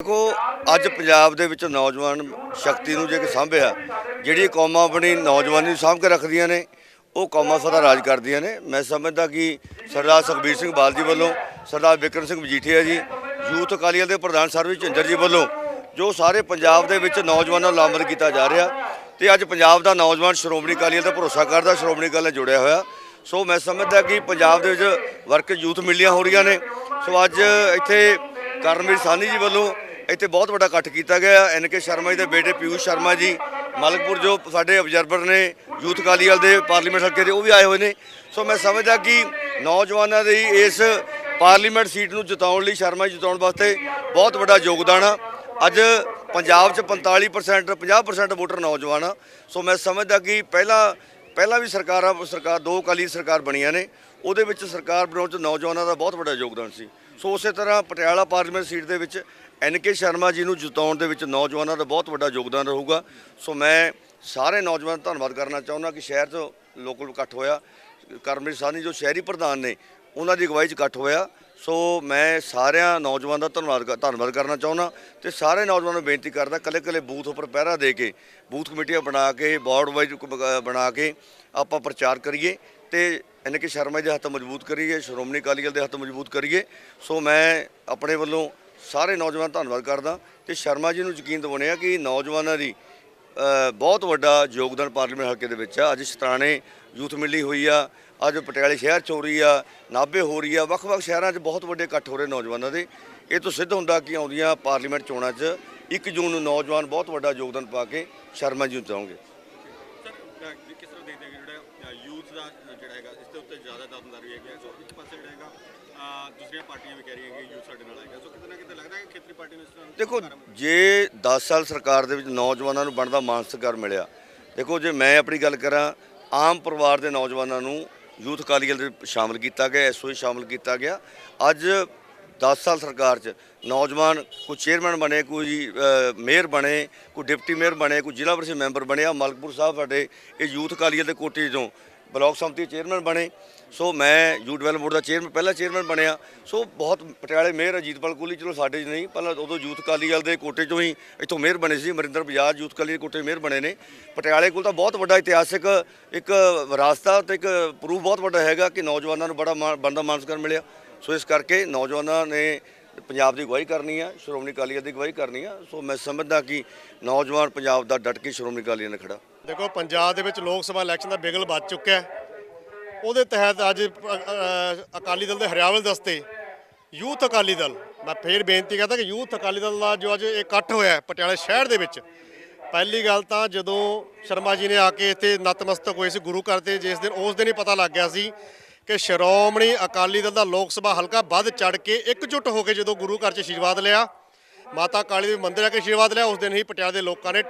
ਦੇਖੋ, ਅੱਜ ਪੰਜਾਬ ਦੇ ਵਿੱਚ ਨੌਜਵਾਨ ਸ਼ਕਤੀ ਨੂੰ ਜੇ ਕਿ ਸਾਂਭਿਆ, ਜਿਹੜੀ ਕੌਮਾਂ ਆਪਣੀ ਨੌਜਵਾਨੀ ਨੂੰ ਸਾਂਭ ਕੇ ਰੱਖਦੀਆਂ ਨੇ, ਉਹ ਕੌਮਾਂ ਸਦਾ ਰਾਜ ਕਰਦੀਆਂ ਨੇ। ਮੈਂ ਸਮਝਦਾ ਕਿ ਸਰਦਾਰ ਸੁਖਬੀਰ ਸਿੰਘ ਬਾਦਲ ਜੀ ਵੱਲੋਂ, ਸਰਦਾਰ ਵਿਕਰਮ ਸਿੰਘ ਮਜੀਠੀਆ ਜੀ, ਯੂਥ ਅਕਾਲੀ ਦਲ ਦੇ ਪ੍ਰਧਾਨ ਸਰਵਿਸ ਝੰਜਰ ਜੀ ਵੱਲੋਂ, ਜੋ ਸਾਰੇ ਪੰਜਾਬ ਦੇ ਵਿੱਚ ਨੌਜਵਾਨਾਂ ਨੂੰ ਲਾਮਬੰਦ ਕੀਤਾ ਜਾ ਰਿਹਾ ਤੇ ਅੱਜ ਪੰਜਾਬ ਦਾ ਨੌਜਵਾਨ ਸ਼੍ਰੋਮਣੀ ਅਕਾਲੀ ਦਲ ਦਾ ਭਰੋਸਾ ਕਰਦਾ, ਸ਼੍ਰੋਮਣੀ ਅਕਾਲੀ ਨਾਲ ਜੁੜਿਆ ਹੋਇਆ। ਸੋ ਮੈਂ ਸਮਝਦਾ ਕਿ ਪੰਜਾਬ ਦੇ ਵਿੱਚ ਵਰਕ ਯੂਥ ਮਿਲੀਆਂ ਹੋ ਰਹੀਆਂ ਨੇ। ਸੋ ਅੱਜ ਇੱਥੇ ਕਰਨਵੀਰ ਸਾਨੀ ਜੀ ਵੱਲੋਂ ਇੱਥੇ ਬਹੁਤ ਵੱਡਾ ਇਕੱਠ ਕੀਤਾ ਗਿਆ। ਐਨ ਕੇ ਸ਼ਰਮਾ ਜੀ ਦੇ ਬੇਟੇ ਪਿਊਸ਼ ਸ਼ਰਮਾ ਜੀ, ਮਲਕਪੁਰ ਜੋ ਸਾਡੇ ਅਬਜ਼ਰਵਰ ਨੇ, ਯੂਥ ਅਕਾਲੀ ਦਲ ਦੇ ਪਾਰਲੀਮੈਂਟ ਹਲਕੇ ਦੇ, ਉਹ ਵੀ ਆਏ ਹੋਏ ਨੇ। ਸੋ ਮੈਂ ਸਮਝਦਾ ਕਿ ਨੌਜਵਾਨਾਂ ਦੀ ਇਸ ਪਾਰਲੀਮੈਂਟ ਸੀਟ ਨੂੰ ਜਿਤਾਉਣ ਲਈ, ਸ਼ਰਮਾ ਜੀ ਜਿਤਾਉਣ ਵਾਸਤੇ ਬਹੁਤ ਵੱਡਾ ਯੋਗਦਾਨ ਆ। ਅੱਜ ਪੰਜਾਬ 'ਚ 45% 50% ਵੋਟਰ ਨੌਜਵਾਨ ਆ। ਸੋ ਮੈਂ ਸਮਝਦਾ ਕਿ ਪਹਿਲਾਂ ਪਹਿਲਾਂ ਵੀ ਸਰਕਾਰਾਂ, ਸਰਕਾਰ, ਦੋ ਅਕਾਲੀ ਸਰਕਾਰ ਬਣੀਆਂ ਨੇ। ਉਹਦੇ ਵਿੱਚ ਸਰਕਾਰ ਬਣਾਉਣ 'ਚ ਨੌਜਵਾਨਾਂ ਦਾ ਬਹੁਤ ਵੱਡਾ ਯੋਗਦਾਨ ਸੀ। ਸੋ ਉਸੇ ਤਰ੍ਹਾਂ ਪਟਿਆਲਾ ਪਾਰਲੀਮੈਂਟ ਸੀਟ ਦੇ ਵਿੱਚ ਐਨ ਕੇ ਸ਼ਰਮਾ ਜੀ ਨੂੰ ਜਿਤਾਉਣ ਦੇ ਵਿੱਚ ਨੌਜਵਾਨਾਂ ਦਾ ਬਹੁਤ ਵੱਡਾ ਯੋਗਦਾਨ ਰਹੂਗਾ। ਸੋ ਮੈਂ ਸਾਰੇ ਨੌਜਵਾਨ ਧੰਨਵਾਦ ਕਰਨਾ ਚਾਹੁੰਦਾ ਕਿ ਸ਼ਹਿਰ 'ਚ ਲੋਕਲ ਇਕੱਠ ਹੋਇਆ। ਕਰਮਜੀਤ ਸਾਨੀ ਜੋ ਸ਼ਹਿਰੀ ਪ੍ਰਧਾਨ ਨੇ, ਉਹਨਾਂ ਦੀ ਅਗਵਾਈ 'ਚ ਇਕੱਠ ਹੋਇਆ। ਸੋ ਮੈਂ ਸਾਰਿਆਂ ਨੌਜਵਾਨ ਦਾ ਧੰਨਵਾਦ ਕਰ- ਧੰਨਵਾਦ ਕਰਨਾ ਚਾਹੁੰਦਾ ਤੇ ਸਾਰੇ ਨੌਜਵਾਨਾਂ ਨੂੰ ਬੇਨਤੀ ਕਰਦਾ ਕੱਲੇ ਕੱਲੇ ਬੂਥ ਉੱਪਰ ਪਹਿਰਾ ਦੇ ਕੇ, ਬੂਥ ਕਮੇਟੀਆਂ ਬਣਾ ਕੇ ਬਾਰਡ ਵਾਈਜ਼ ਬਣਾ ਕੇ ਆਪਾਂ ਪ੍ਰਚਾਰ ਕਰੀਏ ਤੇ ਯਾਨੀ ਕਿ ਸ਼ਰਮਾ ਜੀ ਦੇ ਹੱਥ ਮਜ਼ਬੂਤ ਕਰੀਏ, ਸ਼੍ਰੋਮਣੀ ਅਕਾਲੀ ਦਲ ਦੇ ਹੱਥ ਮਜ਼ਬੂਤ ਕਰੀਏ। ਸੋ ਮੈਂ ਆਪਣੇ ਵੱਲੋਂ ਸਾਰੇ ਨੌਜਵਾਨ ਧੰਨਵਾਦ ਕਰਦਾ ਤੇ ਸ਼ਰਮਾ ਜੀ ਨੂੰ ਯਕੀਨ ਦਿਵਾਉਣੇ ਆ ਕਿ ਨੌਜਵਾਨਾਂ ਦੀ ਬਹੁਤ ਵੱਡਾ ਯੋਗਦਾਨ ਪਾਰਲੀਮੈਂਟ ਹਲਕੇ ਦੇ ਵਿੱਚ ਆ। ਅੱਜ ਸ਼ਤਾਣੇ ਯੂਥ ਮਿਲੀ ਹੋਈ ਆ, ਅੱਜ ਪਟਿਆਲੇ ਸ਼ਹਿਰ ਚ ਹੋ ਰਹੀ ਆ, ਨਾਭੇ ਹੋ ਰਹੀ ਆ, ਵੱਖ-ਵੱਖ ਸ਼ਹਿਰਾਂ 'ਚ ਬਹੁਤ ਵੱਡੇ ਇਕੱਠ ਹੋ ਰਹੇ ਨੌਜਵਾਨਾਂ ਦੇ। ਇਹ ਤੋਂ ਸਿੱਧ ਹੁੰਦਾ ਕਿ ਆਉਂਦੀਆਂ ਪਾਰਲੀਮੈਂਟ ਚੋਣਾਂ 'ਚ 1 ਜੂਨ ਨੂੰ ਨੌਜਵਾਨ ਬਹੁਤ ਵੱਡਾ ਯੋਗਦਾਨ ਪਾ ਕੇ ਸ਼ਰਮਾ ਜੀ ਨੂੰ ਚਾਹੋਗੇ ਸਰ ਕਿਸ ਤਰ੍ਹਾਂ ਦੇਖਦੇ ਜਿਹੜਾ ਯੂਥ ਦਾ ਜਿਹੜਾ ਹੈਗਾ ਇਸ ਦੇ ਉੱਤੇ ਜ਼ਿਆਦਾ ਦਮਦਾਰੀ ਹੈਗੀ ਹੈ। ਸੋ ਇੱਕ ਪਾਸੇ ਜਿਹੜਾ ਹੈਗਾ ਅ, ਦੂਸਰੀਆਂ ਪਾਰਟੀਆਂ ਵੀ ਕਹਿ ਰਹੀਆਂ ਕਿ ਯੂਥ ਸਾਡੇ ਨਾਲ ਆਏਗਾ ਸੋ ਕਿਤੇ ਨਾ ਕਿਤੇ ਲੱਗਦਾ ਹੈ ਕਿ ਖੇਤਰੀ ਪਾਰਟੀ ਨੂੰ ਇਸ ਤਰ੍ਹਾਂ ਦੇਖੋ ਜੇ 10 ਸਾਲ ਸਰਕਾਰ ਦੇ ਵਿੱਚ ਨੌਜਵਾਨਾਂ ਨੂੰ ਬਣਦਾ ਮਾਨ ਸਤਿਕਾਰ ਮਿਲਿਆ ਦੇਖੋ ਜੇ ਮੈਂ ਆਪਣੀ ਗੱਲ ਕਰਾਂ ਆਮ ਪਰਿਵਾਰ ਦੇ ਨੌਜਵਾਨਾਂ ਨੂੰ ਯੂਥ ਅਕਾਲੀ ਦਲ ਦੇ ਸ਼ਾਮਲ ਕੀਤਾ ਗਿਆ ਐਸਓਏ ਸ਼ਾਮਲ ਕੀਤਾ ਗਿਆ। ਅੱਜ 10 ਸਾਲ ਸਰਕਾਰ 'ਚ ਨੌਜਵਾਨ, ਕੋਈ ਚੇਅਰਮੈਨ ਬਣੇ, ਕੋਈ ਮੇਅਰ ਬਣੇ, ਕੋਈ ਡਿਪਟੀ ਮੇਅਰ ਬਣੇ, ਕੋਈ ਜ਼ਿਲ੍ਹਾ ਪਰਿਸ਼ਦ ਮੈਂਬਰ ਬਣਿਆ ਮਲਕਪੁਰ ਸਾਹਿਬ ਸਾਡੇ ਇਹ ਯੂਥ ਅਕਾਲੀ ਦਲ ਦੇ ਕੋਟੇ ਤੋਂ ਬਲਾਕ ਸੰਮਤੀ ਚੇਅਰਮੈਨ ਬਣੇ। ਸੋ ਮੈਂ ਯੂ ਡਿਵੈਲਪ ਬੋਰਡ ਦਾ ਚੇਅਰਮੈਨ ਪਹਿਲਾ ਚੇਅਰਮੈਨ ਬਣਿਆ। ਸੋ ਬਹੁਤ ਪਟਿਆਲੇ ਮੇਅਰ ਅਜੀਤਪਾਲ ਕੋਹਲੀ, ਚਲੋ ਸਾਡੇ 'ਚ ਨਹੀਂ, ਪਹਿਲਾਂ ਉਦੋਂ ਯੂਥ ਅਕਾਲੀ ਦਲ ਦੇ ਕੋਟੇ ਚੋਂ ਹੀ ਇੱਥੋਂ ਮੇਅਰ ਬਣੇ ਸੀ ਮਰਿੰਦਰ ਬਜਾਜ ਯੂਥ ਅਕਾਲੀ ਦੇ ਕੋਟੇ ਮੇਅਰ ਬਣੇ ਨੇ। ਪਟਿਆਲੇ ਕੋਲ ਤਾਂ ਬਹੁਤ ਵੱਡਾ ਇਤਿਹਾਸਿਕ ਇੱਕ ਵਿਰਾਸਤਾ ਤੇ ਇੱਕ ਪ੍ਰੂਫ ਬਹੁਤ ਵੱਡਾ ਹੈਗਾ ਕਿ ਨੌਜਵਾਨਾਂ ਨੂੰ ਬੜਾ ਮਾਣ- ਬਣਦਾ ਮਾਨਸਕਰ ਮਿਲਿਆ। ਸੋ ਇਸ ਕਰਕੇ ਨੌਜਵਾਨਾਂ ਨੇ ਪੰਜਾਬ ਦੀ ਅਗਵਾਈ ਕਰਨੀ ਆ, ਸ਼੍ਰੋਮਣੀ ਅਕਾਲੀ ਦਲ ਦੀ ਅਗਵਾਈ ਕਰਨੀ ਆ। ਸੋ ਮੈਂ ਸਮਝਦਾ ਕਿ ਨੌਜਵਾਨ ਪੰਜਾਬ ਦਾ ਡਟ ਕੇ ਸ਼੍ਰੋਮਣੀ ਅਕਾਲੀ ਦਲ ਨਾਲ ਖੜਾ। ਦੇਖੋ, ਪੰਜਾਬ ਦੇ ਵਿੱਚ ਲੋਕ ਸਭਾ ਇਲੈਕਸ਼ਨ ਦਾ ਬਿਗਲ ਵੱਜ ਚੁੱਕਿਆ ਉਹਦੇ ਤਹਿਤ ਅੱਜ ਅਕਾਲੀ ਦਲ ਦੇ ਹਰਿਆਵਲ ਦਸਤੇ ਯੂਥ ਅਕਾਲੀ ਦਲ, ਮੈਂ ਫੇਰ ਬੇਨਤੀ ਕਰਦਾ ਕਿ ਯੂਥ ਅਕਾਲੀ ਦਲ ਦਾ ਜੋ ਅੱਜ ਇਕੱਠ ਹੋਇਆ ਪਟਿਆਲੇ ਸ਼ਹਿਰ ਦੇ ਵਿੱਚ, ਪਹਿਲੀ ਗੱਲ ਤਾਂ ਜਦੋਂ ਸ਼ਰਮਾ ਜੀ ਨੇ ਆ ਕੇ ਇੱਥੇ ਨਤਮਸਤਕ ਹੋਏ ਸੀ ਗੁਰੂ ਘਰ ਤੇ, ਜਿਸ ਦਿਨ, ਉਸ ਦਿਨ ਹੀ ਪਤਾ ਲੱਗ ਗਿਆ ਸੀ ਕਿ ਸ਼੍ਰੋਮਣੀ ਅਕਾਲੀ ਦਲ ਦਾ ਲੋਕ ਸਭਾ ਹਲਕਾ ਵੱਧ ਚੜ ਕੇ ਇਕਜੁੱਟ ਹੋ ਕੇ ਜਦੋਂ ਗੁਰੂ ਘਰ 'ਚ ਆਸ਼ੀਰਵਾਦ ਲਿਆ, ਮਾਤਾ ਕਾਲੀ ਦੇ ਮੰਦਿਰ ਆ ਕੇ ਆਸ਼ੀਰਵਾਦ ਲਿਆ, ਉਸ ਦਿਨ ਹੀ ਪਟਿਆਲੇ ਦੇ ਲੋਕਾਂ ਨੇ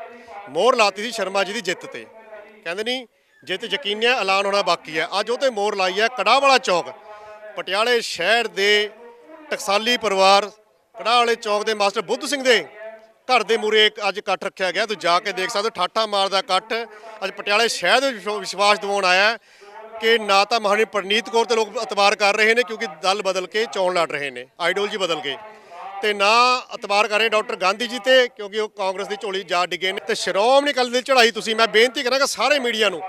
ਮੋਹਰ ਲਾਤੀ ਸੀ ਸ਼ਰਮਾ ਜੀ ਦੀ ਜਿੱਤ ਤੇ। ਕਹਿੰਦੇ ਨਹੀਂ, ਜਿੱਤ ਯਕੀਨੀਆ ਐਲਾਨ ਹੋਣਾ ਬਾਕੀ ਹੈ ਅੱਜ ਉਹ ਤੇ ਮੋਹਰ ਲਾਈ ਹੈ ਕੜਾਹ ਵਾਲਾ ਚੌਕ। ਪਟਿਆਲੇ ਸ਼ਹਿਰ ਦੇ ਟਕਸਾਲੀ ਪਰਿਵਾਰ ਕੜਾਹ ਵਾਲੇ ਚੌਕ ਦੇ ਮਾਸਟਰ ਬੁੱਧ ਸਿੰਘ ਦੇ ਘਰ ਦੇ ਮੂਰੇ ਇੱਕ ਅੱਜ ਇਕੱਠ ਰੱਖਿਆ ਗਿਆ। ਤੁਸੀਂ ਜਾ ਕੇ ਦੇਖ ਸਕਦੇ ਹੋ, ਠਾਠਾ ਮਾਰਦਾ ਇਕੱਠ। ਅੱਜ ਪਟਿਆਲੇ ਸ਼ਹਿਰ ਦੇ ਵਿਸ਼ਵ- ਵਿਸ਼ਵਾਸ ਦਿਵਾਉਣ ਆਇਆ। ਕਿ ਨਾ ਤਾਂ ਮਹਾਰਾਣੀ ਪ੍ਰਨੀਤ ਕੌਰ ਤੇ ਲੋਕ ਇਤਬਾਰ ਕਰ ਰਹੇ ਨੇ ਕਿਉਂਕਿ ਦਲ ਬਦਲ ਕੇ ਚੋਣ ਲੜ ਰਹੇ ਨੇ ਆਈਡੀਓਲੋਜੀ ਬਦਲ ਕੇ। ਤੇ ਨਾ ਇਤਬਾਰ ਕਰ ਰਹੇ ਡਾਕਟਰ ਗਾਂਧੀ ਜੀ ਤੇ ਕਿਉਂਕਿ ਉਹ ਕਾਂਗਰਸ ਦੀ ਝੋਲੀ ਜਾ ਡਿੱਗੇ ਨੇ। ਤੇ ਸ਼੍ਰੋਮਣੀ ਅਕਾਲੀ ਦਲ ਦੀ ਚੜਾਈ ਤੁਸੀਂ, ਮੈਂ ਬੇਨਤੀ ਕਰਾਂਗਾ ਸਾਰੇ ਮੀਡੀਆ ਨੂੰ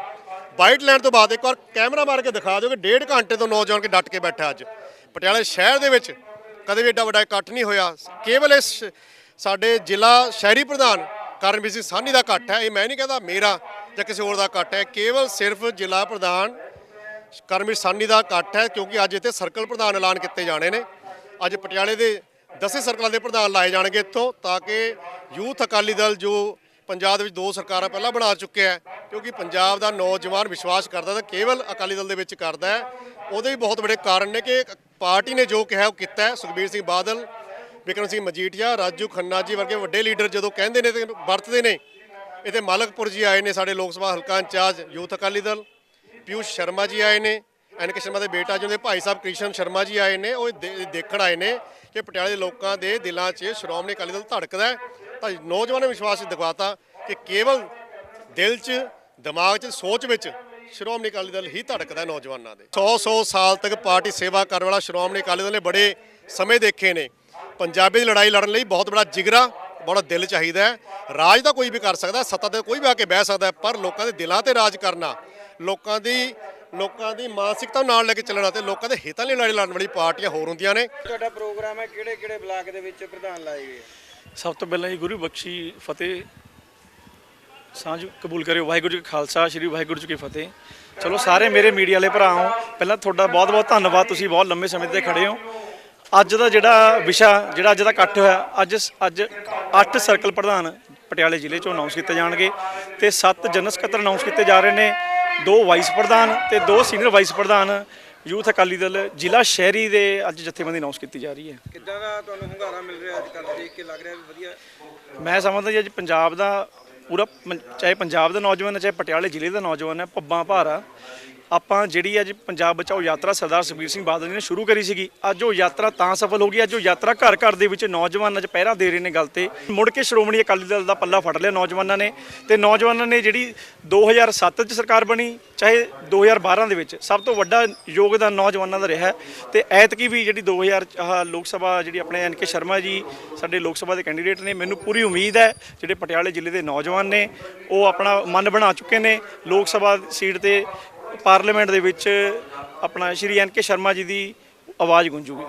ਵਾਈਟ ਲੈਣ ਤੋਂ ਬਾਅਦ ਇੱਕ ਵਾਰ ਕੈਮਰਾ ਮਾਰ ਕੇ ਦਿਖਾ ਦਿਓ ਕਿ ਡੇਢ ਘੰਟੇ ਤੋਂ ਨੌਜਵਾਨ ਕੇ ਡਟ ਕੇ ਬੈਠਾ ਅੱਜ। ਪਟਿਆਲੇ ਸ਼ਹਿਰ ਦੇ ਵਿੱਚ ਕਦੇ ਵੀ ਏਡਾ ਵੱਡਾ ਇਕੱਠ ਨਹੀਂ ਹੋਇਆ। ਕੇਵਲ ਇਸ ਸਾਡੇ ਜ਼ਿਲ੍ਹਾ ਸ਼ਹਿਰੀ ਪ੍ਰਧਾਨ ਕਰਨਵੀਰ ਸਿੰਘ ਸਾਨੀ ਦਾ ਇਕੱਠ ਹੈ। ਇਹ ਮੈਂ ਨਹੀਂ ਕਹਿੰਦਾ ਮੇਰਾ ਜਾਂ ਕਿਸੇ ਹੋਰ ਦਾ ਇਕੱਠ ਹੈ। ਕੇਵਲ ਸਿਰਫ ਜ਼ਿਲ੍ਹਾ ਪ੍ਰਧਾਨ ਕਰਮਵੀਰ ਸਾਨੀ ਦਾ ਇਕੱਠ ਹੈ ਕਿਉਂਕਿ ਅੱਜ ਇੱਥੇ ਸਰਕਲ ਪ੍ਰਧਾਨ ਐਲਾਨ ਕੀਤੇ ਜਾਣੇ ਨੇ। ਅੱਜ ਪਟਿਆਲੇ ਦੇ ਦਸੇ ਸਰਕਲਾਂ ਦੇ ਪ੍ਰਧਾਨ ਲਾਏ ਜਾਣਗੇ ਇੱਥੋਂ ਤਾਂ ਕਿ ਯੂਥ ਅਕਾਲੀ ਦਲ ਜੋ ਪੰਜਾਬ ਦੇ ਵਿੱਚ ਦੋ ਸਰਕਾਰਾਂ ਪਹਿਲਾਂ ਬਣਾ ਚੁੱਕਿਆ ਹੈ, ਕਿਉਂਕਿ ਪੰਜਾਬ ਦਾ ਨੌਜਵਾਨ ਵਿਸ਼ਵਾਸ ਕਰਦਾ ਤਾਂ ਕੇਵਲ ਅਕਾਲੀ ਦਲ ਦੇ ਵਿੱਚ ਕਰਦਾ ਹੈ। ਉਹਦੇ ਵੀ ਬਹੁਤ ਵੱਡੇ ਕਾਰਨ ਨੇ ਕਿ ਪਾਰਟੀ ਨੇ ਜੋ ਕਿਹਾ ਉਹ ਕੀਤਾ ਸੁਖਬੀਰ ਸਿੰਘ ਬਾਦਲ, ਵਿਕਰਮ ਸਿੰਘ ਮਜੀਠੀਆ, ਰਾਜੂ ਖੰਨਾ ਜੀ ਵਰਗੇ ਵੱਡੇ ਲੀਡਰ ਜਦੋਂ ਕਹਿੰਦੇ ਨੇ ਤੇ ਵਰਤਦੇ ਨੇ, ਇੱਥੇ ਮਾਲਕਪੁਰ ਜੀ ਆਏ ਨੇ ਸਾਡੇ ਲੋਕ ਸਭਾ ਹਲਕਾ ਇੰਚਾਰਜ ਯੂਥ ਅਕਾਲੀ ਦਲ। ਪਿਊਸ਼ ਸ਼ਰਮਾ ਜੀ ਆਏ ਨੇ ਐਨ ਕੇ ਸ਼ਰਮਾ ਦੇ ਬੇਟਾ ਜਿਹਦੇ ਭਾਈ ਸਾਹਿਬ ਕ੍ਰਿਸ਼ਨ ਸ਼ਰਮਾ ਜੀ ਆਏ ਨੇ, ਉਹ ਦੇਖਣ ਆਏ ਨੇ ਕਿ ਪਟਿਆਲੇ ਦੇ ਲੋਕਾਂ ਦੇ ਦਿਲਾਂ 'ਚ ਸ਼੍ਰੋਮਣੀ ਅਕਾਲੀ ਦਲ ਧੜਕਦਾ ਤਾਂ ਨੌਜਵਾਨਾਂ ਨੇ ਵਿਸ਼ਵਾਸ ਦਿਖਾਤਾ ਕਿ ਕੇਵਲ ਦਿਲ 'ਚ, ਦਿਮਾਗ 'ਚ, ਸੋਚ ਵਿੱਚ ਸ਼੍ਰੋਮਣੀ ਅਕਾਲੀ ਦਲ ਹੀ ਧੜਕਦਾ ਨੌਜਵਾਨਾਂ ਦੇ। 100 100 ਸਾਲ ਤੱਕ ਪਾਰਟੀ ਸੇਵਾ ਕਰਨ ਵਾਲਾ ਸ਼੍ਰੋਮਣੀ ਅਕਾਲੀ ਦਲ ਨੇ ਬੜੇ ਸਮੇਂ ਦੇਖੇ ਨੇ। ਪੰਜਾਬੀ ਦੀ ਲੜਾਈ ਲੜਨ ਲਈ ਬਹੁਤ ਬੜਾ ਜਿਗਰਾ, ਬੜਾ ਦਿਲ ਚਾਹੀਦਾ ਹੈ। ਰਾਜ ਤਾਂ ਕੋਈ ਵੀ ਕਰ ਸਕਦਾ, ਸੱਤਾ ਤੇ ਕੋਈ ਵੀ ਆ ਕੇ ਬਹਿ ਸਕਦਾ ਪਰ ਲੋਕਾਂ ਦੇ ਦਿਲਾਂ ਤੇ ਰਾਜ ਕਰਨਾ ਲੋਕਾਂ ਦੀ ਲੋਕਾਂ ਦੀ ਮਾਨਸਿਕਤਾ ਨੂੰ ਨਾਲ ਲੈ ਕੇ ਚੱਲਣਾ ਤੇ ਲੋਕਾਂ ਦੇ ਹਿੱਤਾਂ ਲਈ ਲੜਾਈ ਲੜਨ ਵਾਲੀ ਪਾਰਟੀਆਂ ਹੋਰ ਹੁੰਦੀਆਂ ਨੇ। ਤੁਹਾਡਾ ਪ੍ਰੋਗਰਾਮ ਹੈ ਕਿਹੜੇ ਕਿਹੜੇ ਬਲਾਕ ਦੇ ਵਿੱਚ ਪ੍ਰਧਾਨ ਲਾਏ ਗਏ? ਸਭ ਤੋਂ ਪਹਿਲਾਂ ਜੀ ਗੁਰੂ ਬਖਸ਼ੀ ਫਤਿਹ। ਸਾਂਝ ਕਬੂਲ ਕਰਿਓ ਵਾਹਿਗੁਰੂ ਜੀ ਕਾ ਖਾਲਸਾ ਸ੍ਰੀ ਵਾਹਿਗੁਰੂ ਜੀ ਕੀ ਫਤਿਹ। ਚਲੋ ਸਾਰੇ ਮੇਰੇ ਮੀਡੀਆ ਵਾਲੇ ਭਰਾ ਹੋ ਪਹਿਲਾਂ ਤੁਹਾਡਾ ਬਹੁਤ ਬਹੁਤ ਧੰਨਵਾਦ ਤੁਸੀਂ ਬਹੁਤ ਲੰਬੇ ਸਮੇਂ ਤੇ ਖੜੇ ਹੋ। ਅੱਜ ਦਾ ਜਿਹੜਾ ਵਿਸ਼ਾ ਜਿਹੜਾ ਅੱਜ ਦਾ ਇਕੱਠ ਹੋਇਆ ਅੱਜ ਅੱਜ 8 ਸਰਕਲ ਪ੍ਰਧਾਨ ਪਟਿਆਲੇ ਜ਼ਿਲ੍ਹੇ ਚੋਂ ਅਨਾਉਂਸ ਕੀਤੇ ਜਾਣਗੇ ਤੇ 7 ਜਨਰਲ ਸਕੱਤਰ ਅਨਾਉਂਸ ਕੀਤੇ ਜਾ ਰਹੇ ਨੇ। ਦੋ ਵਾਈਸ ਪ੍ਰਧਾਨ ਤੇ ਦੋ ਸੀਨੀਅਰ ਵਾਈਸ ਪ੍ਰਧਾਨ ਯੂਥ ਅਕਾਲੀ ਦਲ ਜ਼ਿਲ੍ਹਾ ਸ਼ਹਿਰੀ ਦੇ ਅੱਜ ਜਥੇਬੰਦੀ ਅਨਾਉਂਸ ਕੀਤੀ ਜਾ ਰਹੀ ਹੈ। ਕਿੱਦਾਂ ਦਾ ਤੁਹਾਨੂੰ ਹੁੰਗਾਰਾ ਮਿਲ ਰਿਹਾ ਅੱਜ ਕੱਲ੍ਹ ਦੇਖ ਕੇ ਲੱਗ ਰਿਹਾ ਵੀ ਵਧੀਆ। ਮੈਂ ਸਮਝਦਾ ਜੀ ਅੱਜ ਪੰਜਾਬ ਦਾ ਪੂਰਾ ਪੰ- ਚਾਹੇ ਪੰਜਾਬ ਦਾ ਨੌਜਵਾਨ ਹੈ ਚਾਹੇ ਪਟਿਆਲੇ ਜ਼ਿਲ੍ਹੇ ਦਾ ਨੌਜਵਾਨ ਹੈ ਪੱਬਾਂ ਭਾਰਾ। ਆਪਾਂ ਜਿਹੜੀ ਅੱਜ ਪੰਜਾਬ ਬਚਾਓ ਯਾਤਰਾ ਸਰਦਾਰ ਸੁਖਬੀਰ ਸਿੰਘ ਬਾਦਲ ਜੀ ਨੇ ਸ਼ੁਰੂ ਕਰੀ ਸੀਗੀ, ਅੱਜ ਉਹ ਯਾਤਰਾ ਤਾਂ ਸਫਲ ਹੋ ਗਈ, ਅੱਜ ਉਹ ਯਾਤਰਾ ਘਰ ਘਰ ਦੇ ਵਿੱਚ ਨੌਜਵਾਨ ਅੱਜ ਪਹਿਰਾ ਦੇ ਰਹੇ ਨੇ ਗੱਲ ਤੇ। ਮੁੜ ਕੇ ਸ਼੍ਰੋਮਣੀ ਅਕਾਲੀ ਦਲ ਦਾ ਪੱਲਾ ਫੜ ਲਿਆ ਨੌਜਵਾਨਾਂ ਨੇ ਤੇ ਨੌਜਵਾਨਾਂ ਨੇ ਜਿਹੜੀ 2007 ਚ ਸਰਕਾਰ ਬਣੀ, ਚਾਹੇ 2012 ਦੇ ਵਿੱਚ, ਸਭ ਤੋਂ ਵੱਡਾ ਯੋਗਦਾਨ ਨੌਜਵਾਨਾਂ ਦਾ ਰਿਹਾ ਹੈ ਤੇ ਐਤਕੀ ਵੀ ਜਿਹੜੀ 2000 ਆਹ ਲੋਕ ਸਭਾ ਜਿਹੜੀ ਆਪਣੇ ਐਨ ਕੇ ਸ਼ਰਮਾ ਜੀ, ਸਾਡੇ ਲੋਕ ਸਭਾ ਦੇ ਕੈਂਡੀਡੇਟ ਨੇ, ਮੈਨੂੰ ਪੂਰੀ ਉਮੀਦ ਹੈ ਜਿਹੜੇ ਪਟਿਆਲੇ ਜ਼ਿਲ੍ਹੇ ਦੇ ਨੌਜਵਾਨ ਨੇ, ਉਹ ਆਪਣਾ ਮਨ ਬਣਾ ਚੁੱਕੇ ਨੇ, ਲੋਕ ਸਭਾ ਸੀਟ ਤੇ ਪਾਰਲੀਮੈਂਟ ਦੇ ਵਿੱਚ ਆਪਣਾ ਸ਼੍ਰੀ ਐਨ ਕੇ ਸ਼ਰਮਾ ਜੀ ਦੀ ਆਵਾਜ਼ ਗੂੰਜੂਗੀ।